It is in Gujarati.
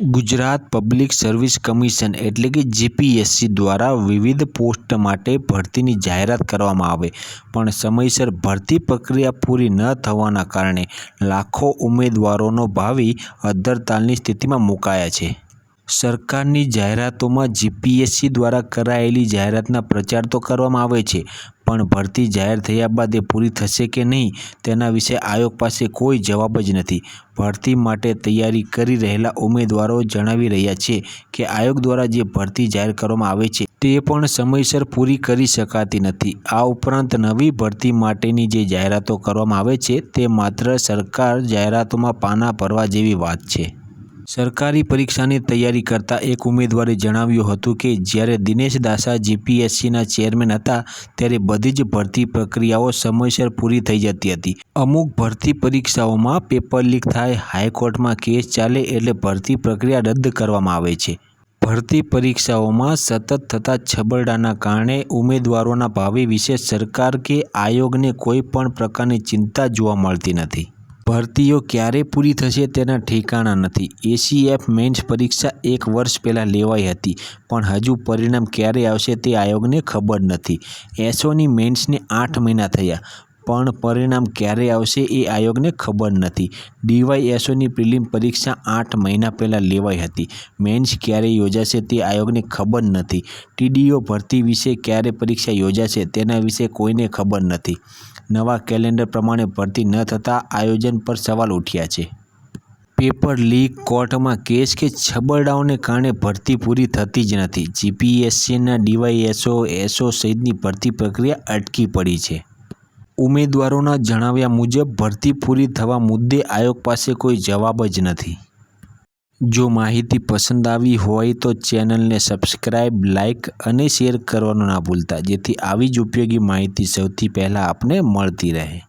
ગુજરાત પબ્લિક સર્વિસ કમિશન એટલે કે જીપીએસસી દ્વારા વિવિધ પોસ્ટ માટે ભરતીની જાહેરાત કરવામાં આવે. પણ સમયસર ભરતી પ્રક્રિયા પૂરી ન થવાના કારણે લાખો ઉમેદવારોનો ભાવિ અદ્ધરતાલની સ્થિતિમાં મુકાયા છે. સરકારની જાહેરાતોમાં જીપીએસસી દ્વારા કરાયેલી જાહેરાતના પ્રચાર તો કરવામાં આવે છે પણ ભરતી જાહેર થયા બાદ એ પૂરી થશે કે નહીં, તેના વિશે આયોગ પાસે કોઈ જવાબ જ નથી. ભરતી માટે તૈયારી કરી રહેલા ઉમેદવારો જણાવી રહ્યા છે કે આયોગ દ્વારા જે ભરતી જાહેર કરવામાં આવે છે, તે પણ સમયસર પૂરી કરી શકાતી નથી. આ ઉપરાંત નવી ભરતી માટેની જે જાહેરાતો કરવામાં આવે છે, તે માત્ર સરકાર જાહેરાતોમાં પાના ભરવા જેવી વાત છે. સરકારી પરીક્ષાની તૈયારી કરતા એક ઉમેદવારે જણાવ્યું હતું કે, જ્યારે દિનેશ દાસા જીપીએસસીના ચેરમેન હતા, ત્યારે બધી જ ભરતી પ્રક્રિયાઓ સમયસર પૂરી થઈ જતી હતી. અમુક ભરતી પરીક્ષાઓમાં પેપર લીક થાય, હાઈકોર્ટમાં કેસ ચાલે એટલે ભરતી પ્રક્રિયા રદ કરવામાં આવે છે. ભરતી પરીક્ષાઓમાં સતત થતા છબરડાના કારણે ઉમેદવારોના ભાવિ વિશે સરકાર કે આયોગને કોઈ પણ પ્રકારની ચિંતા જોવા મળતી નથી. ભરતીઓ ક્યારે પૂરી થશે તેના ઠેકાણા નથી. એસીએફ મેન્સ પરીક્ષા એક વર્ષ પહેલાં લેવાઈ હતી, પણ હજુ પરિણામ ક્યારે આવશે તે આયોગને ખબર નથી. એસોની મેન્સને આઠ મહિના થયા, પણ પરિણામ ક્યારે આવશે એ આયોગને ખબર નથી. ડીવાયએસઓની પ્રિલિમ પરીક્ષા આઠ મહિના પહેલાં લેવાઈ હતી. મેન્સ ક્યારે યોજાશે તે આયોગને ખબર નથી. ટીડીઓ ભરતી વિશે ક્યારે પરીક્ષા યોજાશે તેના વિશે કોઈને ખબર નથી. નવા કેલેન્ડર પ્રમાણે ભરતી ન થતાં આયોજન પર સવાલ ઉઠ્યા છે. પેપર લીક કોર્ટમાં કેસ કે છબરડાઓને કારણે ભરતી પૂરી થતી જ નથી. જીપીએસસીના ડીવાયએસઓ એસઓ સહિતની ભરતી પ્રક્રિયા અટકી પડી છે. ઉમેદવારોના જણાવ્યા મુજબ, ભરતી પૂરી થવા મુદ્દે આયોગ પાસે કોઈ જવાબ જ નથી. જો માહિતી પસંદ આવી હોય તો ચેનલને સબસ્ક્રાઈબ લાઇક અને શેર કરવાનું ના ભૂલતા, જેથી આવી જ ઉપયોગી માહિતી સૌથી પહેલાં આપને મળતી રહે.